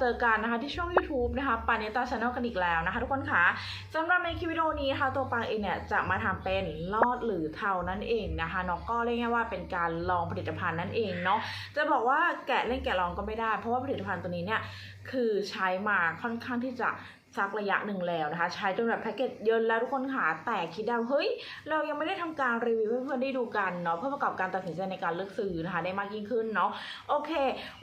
เจอกันนะคะที่ช่อง YouTube นะคะปานิตาชาแนลกันอีกแล้วนะคะทุกคนค่ะสำหรับในคลิปวิดีโอนี้นะคะตัวปางเองเนี่ยจะมาทำเป็นลอดหรือเทานั่นเองนะคะเนาะก็เรียกง่ายว่าเป็นการลองผลิตภัณฑ์นั่นเองเนาะจะบอกว่าแกะเล่นแกะลองก็ไม่ได้ เพราะว่าผลิตภัณฑ์ตัวนี้เนี่ยคือใช้มาค่อนข้างที่จะสักระยะหนึ่งแล้วนะคะ ใช้จนแบบแพ็กเกจเยินแล้วทุกคนค่ะแต่คิดได้ว่าเฮ้ย เรายังไม่ได้ทำการรีวิวให้เพื่อนๆได้ดูกันเนาะเพื่อประกอบการตัดสินใจในการเลือกซื้อนะคะได้มากยิ่งขึ้นเนาะโอเค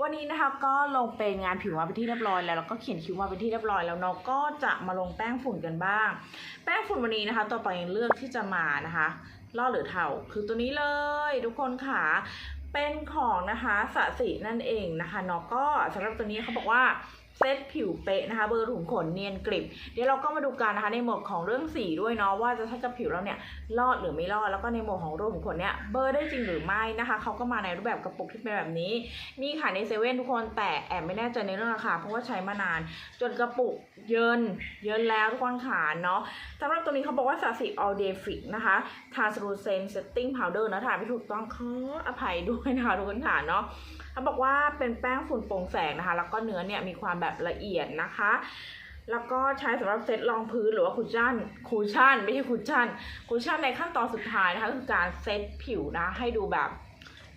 วันนี้นะคะก็ลงเป็นงานผิวมาเป็นที่เรียบร้อยแล้วแล้วก็เขียนคิ้วมาเป็นที่เรียบร้อยแล้วเนาะก็จะมาลงแป้งฝุ่นกันบ้าง แป้งฝุ่นวันนี้นะคะ ต่อไปเลือกที่จะมานะคะล่อหรือเทาคือตัวนี้เลยทุกคนค่ะเป็นของนะคะสะสีนั่นเองนะคะเนาะก็สำหรับตัวนี้เขาบอกว่า เซตผิวเป๊ะนะคะเบอร์ถุงขนเนียนกริบ เดี๋ยวเราก็มาดูกันนะคะในหมวดของเรื่องสีด้วยเนาะว่าจะใช้กับผิวเราเนี่ยรอดหรือไม่รอดแล้วก็ในหมวดของรูปของขนเนี่ยเบอร์ได้จริงหรือไม่นะคะเขาก็มาในรูปแบบกระปุกที่เป็นแบบนี้ มีขายในเซเว่นทุกคนแต่แอบไม่แน่ใจในเรื่องราคาเพราะว่าใช้มานาน จนกระปุกเยินเยินแล้วทุกคนขาเนาะสำหรับตัวนี้เขาบอกว่าสาสี all day fix นะคะ translucent setting powder นะถ่ายไม่ถูกต้องขออภัยด้วยนะคะทุกคนขาเนาะเขาบอกว่าเป็นแป้งฝุ่นโปร่งแสงนะคะ แล้วก็เนื้อเนี่ยมีความแบบละเอียดนะคะ แล้วก็ใช้สำหรับเซตรองพื้นหรือว่าคุชชั่นคุชชั่นไม่ใช่คุชชั่นคุชชั่นในขั้นตอนสุดท้ายนะคะคือการเซตผิวนะให้ดูแบบ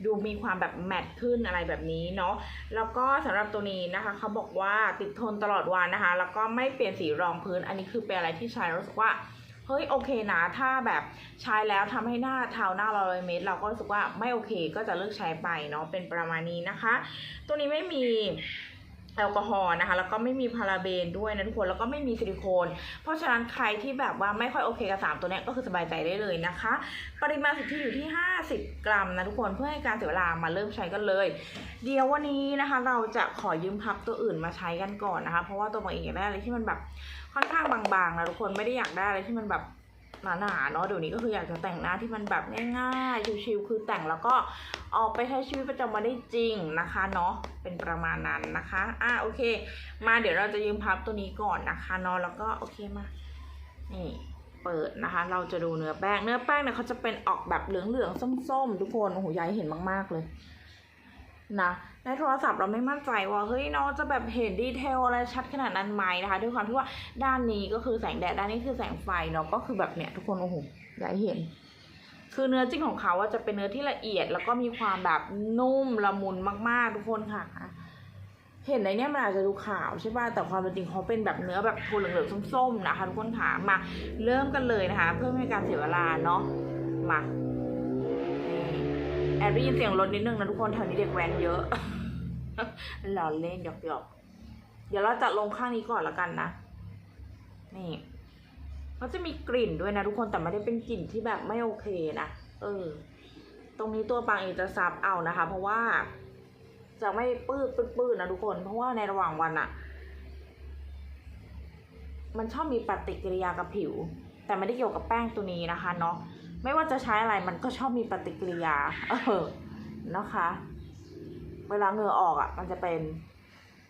ดูมีความแบบแมตต์ขึ้นอะไรแบบนี้เนาะ แล้วก็สำหรับตัวนี้นะคะเขาบอกว่าติดทนตลอดวันนะคะ แล้วก็ไม่เปลี่ยนสีรองพื้น อันนี้คือเป็นอะไรที่ใช้แล้วรู้สึกว่า เฮ้ยโอเคนะ ถ้าแบบใช้แล้วทำให้หน้าเทาหน้าเราเลยเม็ดเราก็รู้สึกว่าไม่โอเคก็จะเลิกใช้ไปเนาะ เป็นประมาณนี้นะคะ ตัวนี้ไม่มี แอลกอฮอล์นะคะ แล้วก็ไม่มีพาราเบนด้วยนะทุกคน แล้วก็ไม่มีซิลิโคน เพราะฉะนั้นใครที่แบบว่าไม่ค่อยโอเคกับสามตัวนี้ก็คือสบายใจได้เลยนะคะ ปริมาณสุทธิอยู่ที่ 50 กรัมนะทุกคนเพื่อให้การเสียเวลามาเริ่มใช้กันเลย เดี๋ยววันนี้นะคะ เราจะขอยืมพับตัวอื่นมาใช้กันก่อนนะคะ เพราะว่าตัวบางเองอยากได้อะไรที่มันแบบค่อนข้างบางๆนะทุกคนไม่ได้อยากได้อะไรที่มันแบบ หนาๆเนาะเดี๋ยวนี้ก็คืออยากจะแต่งหน้าที่มันแบบง่ายๆชิวๆคือแต่งแล้วก็ออกไปใช้ชีวิตประจำวันได้จริงนะคะเนาะเป็นประมาณนั้นนะคะอะโอเค มาเดี๋ยวเราจะยืมพับตัวนี้ก่อนนะคะเนาะแล้วก็โอเคมานี่เปิดนะคะ เราจะดูเนื้อแป้งเนื้อแป้งเนี่ยเขาจะเป็นออกแบบเหลืองๆส้มๆ ทุกคนโอ้โหยายเห็นมากๆเลย นะในโทรศัพท์เราไม่มั่นใจว่าเฮ้ยน้องจะแบบเห็นดีเทลอะไรชัดขนาดนั้นไหมนะคะด้วยความที่ว่าด้านนี้ก็คือแสงแดดด้านนี้คือแสงไฟเนาะก็คือแบบเนี้ยทุกคนโอ้โหอยายเห็น คือเนื้อจริงของเขาว่าจะเป็นเนื้อที่ละเอียด แล้วก็มีความแบบนุ่มละมุนมากๆทุกคนค่ะ เห็นในเนี้ยมันอาจจะดูขาวใช่ป่ะแต่ความเป็นจริงเขาเป็นแบบเนื้อแบบโทนเหลืองๆส้มๆนะคะทุกคนค่ะมาเริ่มกันเลยนะคะ เพื่อไม่ให้การเสียเวลาเนาะมา แอบได้ยินเสียงรถนิดนึงนะทุกคนแถวนี้เด็กแว้นเยอะหล่อเล่นหยอกๆเดี๋ยวเราจะลงข้างนี้ก่อนละกันนะ นี่มันจะมีกลิ่นด้วยนะทุกคนแต่ไม่ได้เป็นกลิ่นที่แบบไม่โอเคนะเออ ตรงนี้ตัวปังเองจะซับเอานะคะ เพราะว่าจะไม่ปื้ดปื้ดๆนะทุกคน เพราะว่าในระหว่างวันอะมันชอบมีปฏิกิริยากับผิว แต่ไม่ได้เกี่ยวกับแป้งตัวนี้นะคะเนาะ ไม่ว่าจะใช้อะไรมันก็ชอบมีปฏิกิริยา เออนะคะ เวลาเหงื่อออกอะมันจะเป็น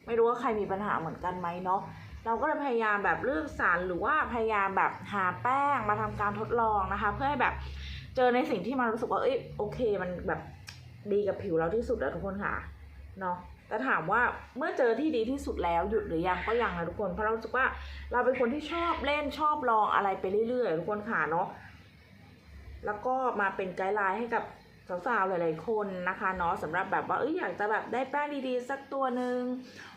ไม่รู้ว่าใครมีปัญหาเหมือนกันไหมเนาะเราก็เลยพยายามแบบเลือกสารหรือว่าพยายามแบบหาแป้งมาทำการทดลองนะคะ เพื่อให้แบบเจอในสิ่งที่มันรู้สึกว่าเอ้ยโอเค มันแบบดีกับผิวเราที่สุดแล้วทุกคนค่ะเนาะแต่ถามว่าเมื่อเจอที่ดีที่สุดแล้วหยุดหรือยังก็ยังนะทุกคนเพราะเราสึกว่าเราเป็นคนที่ชอบเล่นชอบลองอะไรไปเรื่อยๆทุกคนค่ะเนาะ แล้วก็มาเป็นไกด์ไลน์ให้กับสาวๆหลายๆคนนะคะเนาะสำหรับแบบว่าเอ้ยอยากจะแบบได้แป้งดีๆ สักตัวหนึ่ง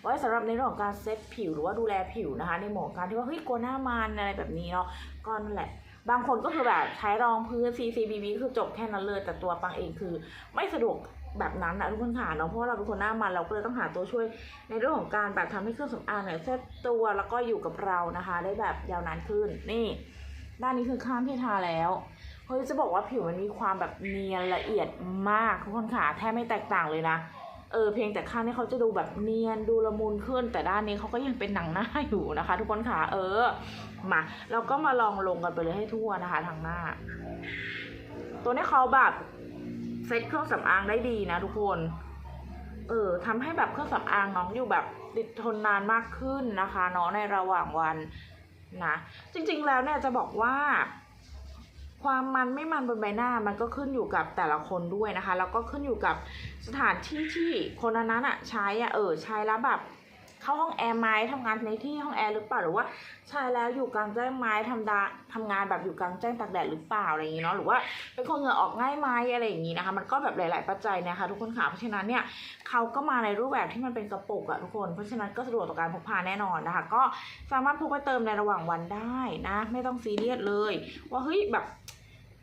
ไว้สำหรับในเรื่องของการเซตผิวหรือว่าดูแลผิวนะคะ ในหมวดการที่ว่าเฮ้ยกลัวหน้ามันอะไรแบบนี้เนาะก็นั่นแหละ บางคนก็คือแบบใช้รองพื้น CCBB คือจบแค่นั้นเลย แต่ตัวปังเองคือไม่สะดวกแบบนั้นนะทุกคนค่ะเนาะเพราะเราเป็นคนหน้ามันเราก็เลยต้องหาตัวช่วยในเรื่องของการแบบทำให้เครื่องสำอางเนี่ยเซตตัวแล้วก็อยู่กับเรานะคะ ได้แบบยาวนานขึ้นนี่ ด้านนี้คือข้ามที่ทาแล้ว เฮ้ยจะบอกว่าผิวมันมีความแบบเนียนละเอียดมากทุกคนค่ะแทบไม่แตกต่างเลยนะเออเพียงแต่ข้างนี้เขาจะดูแบบเนียนดูละมุนขึ้น แต่ด้านนี้เขาก็ยังเป็นหนังหน้าอยู่นะคะ ทุกคนค่ะเออมาเราก็มาลองลงกันไปเลยให้ทั่วนะคะทางหน้า ตัวนี้เขาแบบเซ็ตเครื่องสำอางได้ดีนะทุกคนเออทำให้แบบเครื่องสำอางน้องอยู่แบบติดทนนานมากขึ้นนะคะเนาะในระหว่างวันนะจริงๆแล้วเนี่ยจะบอกว่า ความมันไม่มันบนใบหน้ามันก็ขึ้นอยู่กับแต่ละคนด้วยนะคะ แล้วก็ขึ้นอยู่กับสถานที่ที่คนนั้นอะใช้อะเออใช้แล้วแบบ เข้าห้องแอร์ไหมทำงานในที่ห้องแอร์หรือเปล่าหรือว่าใช่แล้วอยู่กลางแจ้งไหมทำดาทำงานแบบอยู่กลางแจ้งตากแดดหรือเปล่าอะไรอย่างนี้เนาะหรือว่าเป็นคนเหงื่อออกง่ายไหมอะไรอย่างนี้นะคะ มันก็แบบหลาย ๆ ปัจจัยนะคะ ทุกคนค่ะเพราะฉะนั้นเนี่ยเขาก็มาในรูปแบบที่มันเป็นกระปุกอะทุกคน เพราะฉะนั้นก็สะดวกต่อการพกพาแน่นอนนะคะ ก็สามารถพกไปเติมในระหว่างวันได้นะ ไม่ต้องซีเรียสเลย ว่าเฮ้ยแบบ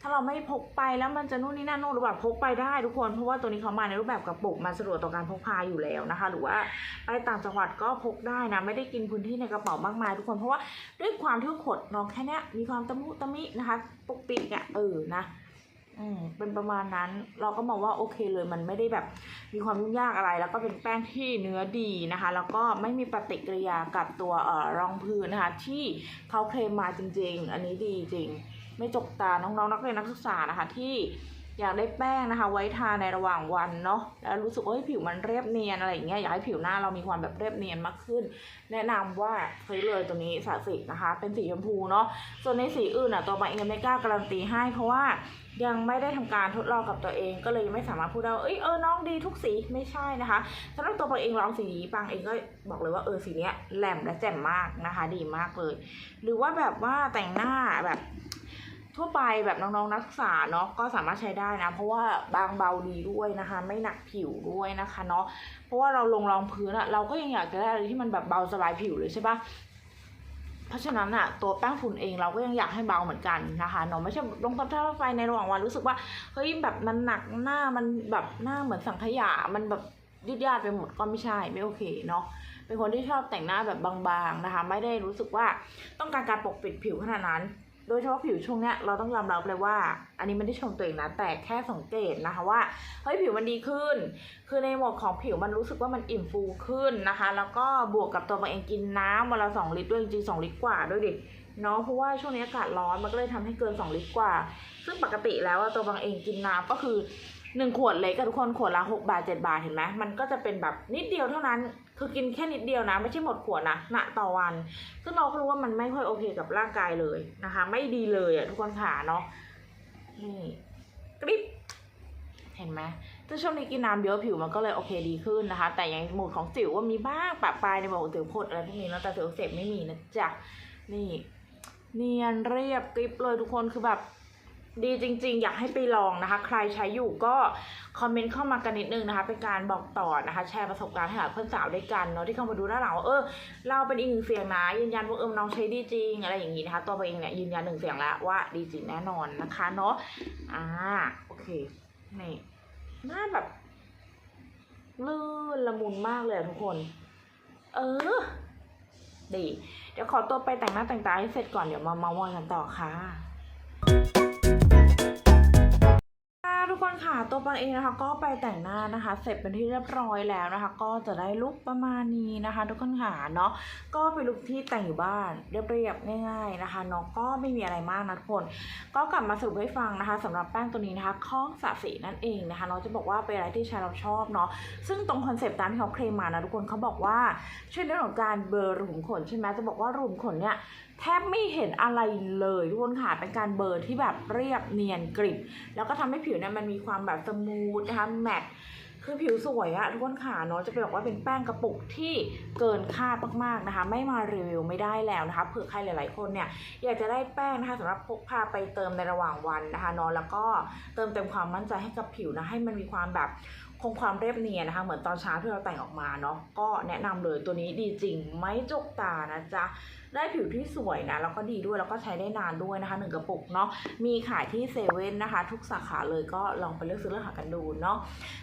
ถ้าเราไม่พกไปแล้วมันจะนู่นนี่นั่นนู่นหรือแบบพกไปได้ทุกคน เพราะว่าตัวนี้เขามาในรูปแบบกระปุกมันสะดวกต่อการพกพาอยู่แล้วนะคะ หรือว่าไปต่างจังหวัดก็พกได้นะ ไม่ได้กินพื้นที่ในกระเป๋ามากมายทุกคน เพราะว่าด้วยความที่ขดน้องแค่เนี้ยมีความตะมุตะมินะคะปกปิดอะเออนะอืมเป็นประมาณนั้นเราก็มองว่าโอเคเลยมันไม่ได้แบบมีความยุ่งยากอะไร แล้วก็เป็นแป้งที่เนื้อดีนะคะ แล้วก็ไม่มีปฏิกิริยากับตัวเอ่อรองพื้นนะคะ ที่เขาเคลมมาจริง ๆ อันนี้ดีจริง ไม่จกตาน้องๆนักเรียนนักศึกษานะคะที่อยากได้แป้งนะคะ ไว้ทาในระหว่างวันเนาะแล้วรู้สึกว่าเฮ้ผิวมันเรียบเนียนอะไรอย่างเงี้ยอยากให้ผิวหน้าเรามีความแบบเรียบเนียนมากขึ้น แนะนำว่าซื้อเลยตัวนี้สาสินะคะ เป็นสีชมพูเนาะส่วนในสีอื่นอะตัวบางเองไม่กล้าการันตีให้ เพราะว่ายังไม่ได้ทำการทดลองกับตัวเอง ก็เลยไม่สามารถพูดได้ว่าเอ้ยเออน้องดีทุกสีไม่ใช่นะคะสำหรับตัวบางเองลองสีนี้บางเองก็บอกเลยว่าเออสีเนี้ยแหลมและแจ่มมากนะคะ ดีมากเลย หรือว่าแบบว่าแต่งหน้าแบบ ทั่วไปแบบน้องๆนักศึกษาเนาะก็สามารถใช้ได้นะ เพราะว่าบางเบาดีด้วยนะคะ ไม่หนักผิวด้วยนะคะเนาะเพราะว่าเราลงรองพื้นอะเราก็ยังอยากจะได้อะไรที่มันแบบเบาสบายผิวเลยใช่ปะเพราะฉะนั้นอะตัวแป้งฝุ่นเองเราก็ยังอยากให้เบาเหมือนกันนะคะเนาะไม่ใช่ลงทับท่าไฟในระหว่างวันรู้สึกว่าเฮ้ยแบบมันหนักหน้ามันแบบหน้าเหมือนสังขยา มันแบบยืดยาดไปหมดก็ไม่ใช่ไม่โอเคเนาะเป็นคนที่ชอบแต่งหน้าแบบบางๆนะคะ ไม่ได้รู้สึกว่าต้องการการปกปิดผิวขนาดนั้น โดยเฉพาะผิวช่วงเนี้ยเราต้องยอมรับเลยว่า อันนี้ไม่ได้ชมตัวเองนะแต่แค่สังเกตนะคะว่าเฮ้ยผิวมันดีขึ้น คือในหมวดของผิวมันรู้สึกว่ามันอิ่มฟูขึ้นนะคะ แล้วก็บวกกับตัวมันเองกินน้ำวันละสองลิตรด้วยจริงๆสองลิตรกว่าด้วยดิเนาะเพราะว่าช่วงนี้อากาศร้อนมันก็เลยทำให้เกิน 2 ลิตรกว่า ซึ่งปกติแล้วตัวบางเองกินน้ำก็คือ 1ขวดเล็กกับทุกคนขวดละ6บาท7บาทเห็นไหมมันก็จะเป็นแบบนิดเดียวเท่านั้น คือกินแค่นิดเดียวนะ ไม่ใช่หมดขวดนะณต่อวัน ซึ่งเราก็รู้ว่ามันไม่ค่อยโอเคกับร่างกายเลยนะคะ ไม่ดีเลยอะทุกคนขาเนาะนี่กริบเห็นไหมถ้าช่วงนี้กินน้ำเยอะผิวมันก็เลยโอเคดีขึ้นนะคะ แต่อย่างหมวดของสิวว่ามีบ้างปะปลายในหมวดของสิวพดอะไรพวกนี้แล้วแต่สิวอักเสพไม่มีนะจ๊ะนี่ เนียนเรียบกริบเลยทุกคนคือแบบ ดีจริงๆ อยากให้ไปลองนะคะ ใครใช้อยู่ก็คอมเมนต์เข้ามากันนิดนึงนะคะ เป็นการบอกต่อนะคะ แชร์ประสบการณ์ให้กับเพื่อนสาวด้วยกันเนาะที่เข้ามาดูด้านหลังว่าเออเราเป็นอีกหนึ่งเสียงนะยืนยันว่าเออน้องใช้ดีจริง อะไรอย่างนี้นะคะ ตัวเองเนี่ยยืนยันหนึ่งเสียงแล้วว่าดีจริงแน่นอนนะคะเนาะอ่าโอเคนี่หน้าแบบลื่นละมุนมากเลยทุกคน เออดี เดี๋ยวขอตัวไปแต่งหน้าแต่งตาให้เสร็จก่อนเดี๋ยวมาเมาส์มอยกันต่อคะค่ะ ตัวปังเองนะคะก็ไปแต่งหน้านะคะ เสร็จเป็นที่เรียบร้อยแล้วนะคะ ก็จะได้ลุคประมาณนี้นะคะ ทุกคนค่ะเนาะก็เป็นลุคที่แต่งอยู่บ้านเรียบๆง่ายๆนะคะเนาะก็ไม่มีอะไรมากนะทุกคนก็กลับมาสรุปให้ฟังนะคะสำหรับแป้งตัวนี้นะคะข้องสะสีนั่นเองนะคะเนาะจะบอกว่าเป็นอะไรที่ใช้เราชอบเนาะซึ่งตรงคอนเซปต์ตามที่เขาเคลมมานะทุกคนเขาบอกว่าช่วยเรื่องของการเบลอรูขุมขนใช่ไหมจะบอกว่ารูขุมขนเนี่ย แทบไม่เห็นอะไรเลยทุกคนค่ะเป็นการเบอร์ที่แบบเรียบเนียนกริบ แล้วก็ทำให้ผิวเนี่ยมันมีความแบบสมูทนะคะแมตต์คือผิวสวยอะทุกคนค่ะเนาะจะเป็นบอกว่าเป็นแป้งกระปุกที่เกินคาดมากๆนะคะ ไม่มารีวิวไม่ได้แล้วนะคะเผื่อใครหลายๆคนเนี่ยอยากจะได้แป้งนะคะสำหรับพกพาไปเติมในระหว่างวันนะคะเนาะแล้วก็เติมเต็มความมั่นใจให้กับผิวนะให้มันมีความแบบ คงความเรียบเนียนนะคะ เหมือนตอนเช้าที่เราแต่งออกมาเนาะก็แนะนำเลยตัวนี้ดีจริงไม่จกตานะจ๊ะได้ผิวที่สวยนะแล้วก็ดีด้วยแล้วก็ใช้ได้นานด้วยนะคะหนึ่งกระปุกเนาะมีขายที่เซเว่นนะคะ ทุกสาขาเลยก็ลองไปเลือกซื้อเลือกหากันดูเนาะ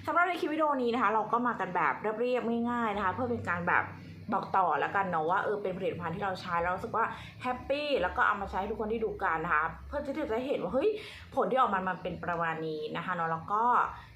สำหรับในคลิปวิดีโอนี้นะคะ เราก็มากันแบบเรียบๆง่ายๆนะคะ เพื่อเป็นการแบบบอกต่อแล้วกันเนาะว่าเออเป็นผลิตภัณฑ์ที่เราใช้แล้วรู้สึกว่าแฮปปี้แล้วก็เอามาใช้ให้ทุกคนที่ดูกันนะคะเพื่อที่จะเห็นว่าเฮ้ยผลที่ออกมามันเป็นประมาณนี้นะคะเนาะแล้วก็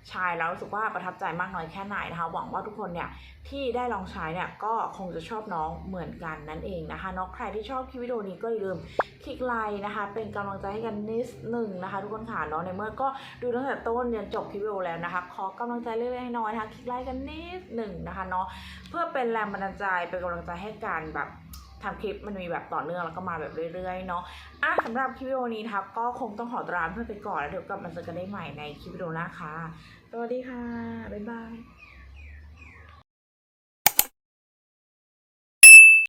ใช้แล้วรู้สึกว่าประทับใจมากน้อยแค่ไหนนะคะ หวังว่าทุกคนเนี่ยที่ได้ลองใช้เนี่ยก็คงจะชอบน้องเหมือนกันนั่นเองนะคะเนาะใครที่ชอบคลิปวิดีโอนี้ก็อย่าลืมคลิกไลค์นะคะ เป็นกำลังใจให้กันนิดหนึ่งนะคะ ทุกคนค่ะเนาะในเมื่อก็ดูตั้งแต่ต้นจนจบคลิปวิดีโอแล้วนะคะ ขอกำลังใจเล็กๆน้อยๆนะคะคลิกไลค์กันนิดหนึ่งนะคะเนาะเพื่อเป็นแรงบันดาลใจเป็นกำลังใจให้กันแบบ ทำคลิปมันมีแบบต่อเนื่องแล้วก็มาแบบเรื่อยๆเนาะอะสำหรับคลิปวิดีโอนี้ทักก็คงต้องขอตัวลาเพื่อนไปก่อนแล้วเดี๋ยวกลับมาเจอกันได้ใหม่ในคลิปวิดีโอหน้าค่ะสวัสดีค่ะ บ๊ายบาย